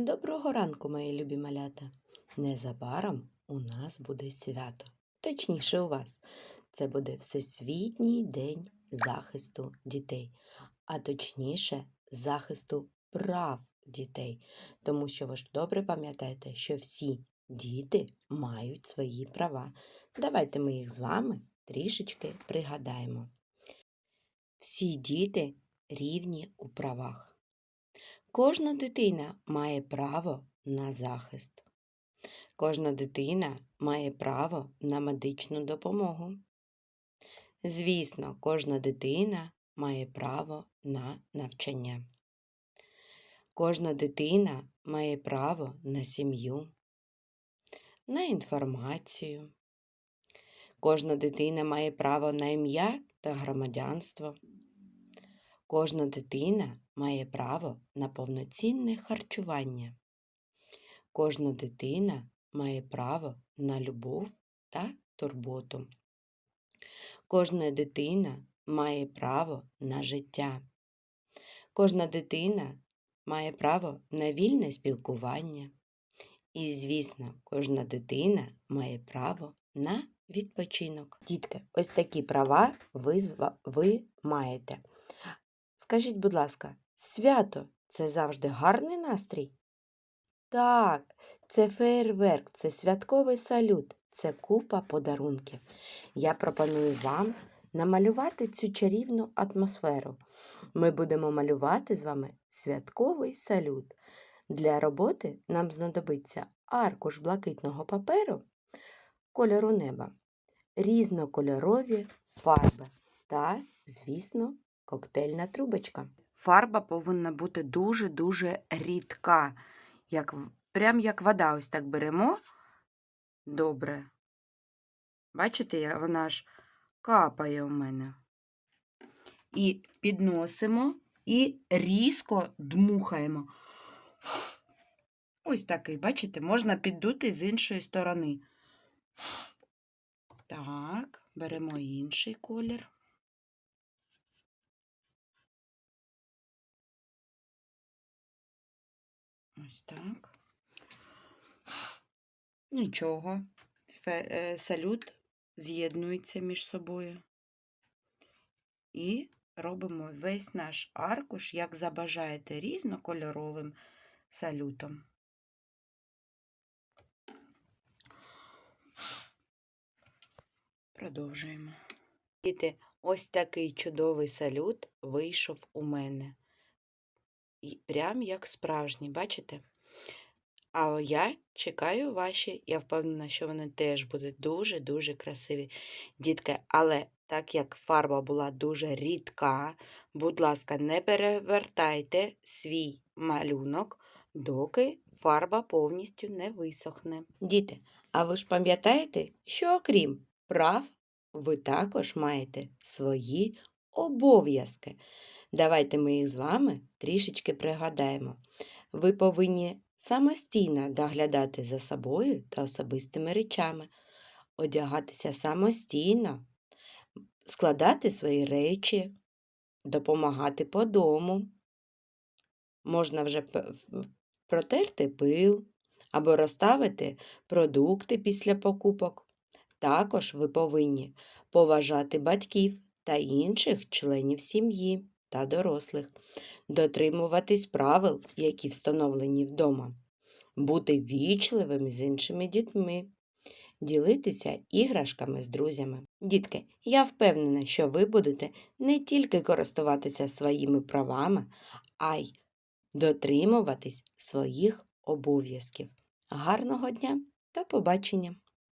Доброго ранку, мої любі малята. Незабаром у нас буде свято. Точніше, у вас. Це буде Всесвітній день захисту дітей, а точніше, захисту прав дітей. Тому що ви ж добре пам'ятаєте, що всі діти мають свої права. Давайте ми їх з вами трішечки пригадаємо. Всі діти рівні у правах. Кожна дитина має право на захист. Кожна дитина має право на медичну допомогу. Звісно, кожна дитина має право на навчання. Кожна дитина має право на сім'ю, на інформацію. Кожна дитина має право на ім'я та громадянство. Кожна дитина має право на повноцінне харчування. Кожна дитина має право на любов та турботу. Кожна дитина має право на життя. Кожна дитина має право на вільне спілкування. І, звісно, кожна дитина має право на відпочинок. Дітки, ось такі права ви, ви маєте. Скажіть, будь ласка, свято це завжди гарний настрій? Так, це фейерверк, це святковий салют, це купа подарунків. Я пропоную вам намалювати цю чарівну атмосферу. Ми будемо малювати з вами святковий салют. Для роботи нам знадобиться аркуш блакитного паперу кольору неба, різнокольорові фарби та, звісно, коктейльна трубочка. Фарба повинна бути дуже-дуже рідка, як, прям як вода. Ось так беремо. Добре. Бачите, вона ж капає у мене. І підносимо і різко дмухаємо. Ось такий, бачите, можна піддути з іншої сторони. Так, беремо інший колір. Ось так. Нічого. Фе- е, салют з'єднується між собою. І робимо весь наш аркуш, як забажаєте, різнокольоровим салютом. Продовжуємо. Діти, ось такий чудовий салют вийшов у мене. Прям як справжній, бачите? А я чекаю ваші, я впевнена, що вони теж будуть дуже-дуже красиві. Дітки, але так як фарба була дуже рідка, будь ласка, не перевертайте свій малюнок, доки фарба повністю не висохне. Діти, а ви ж пам'ятаєте, що окрім прав, ви також маєте свої обов'язки. Давайте ми їх з вами трішечки пригадаємо. Ви повинні самостійно доглядати за собою та особистими речами, одягатися самостійно, складати свої речі, допомагати по дому. Можна вже протерти пил або розставити продукти після покупок. Також ви повинні поважати батьків та інших членів сім'ї та дорослих, дотримуватись правил, які встановлені вдома, бути вічливими з іншими дітьми, ділитися іграшками з друзями. Дітки, я впевнена, що ви будете не тільки користуватися своїми правами, а й дотримуватись своїх обов'язків. Гарного дня та побачення!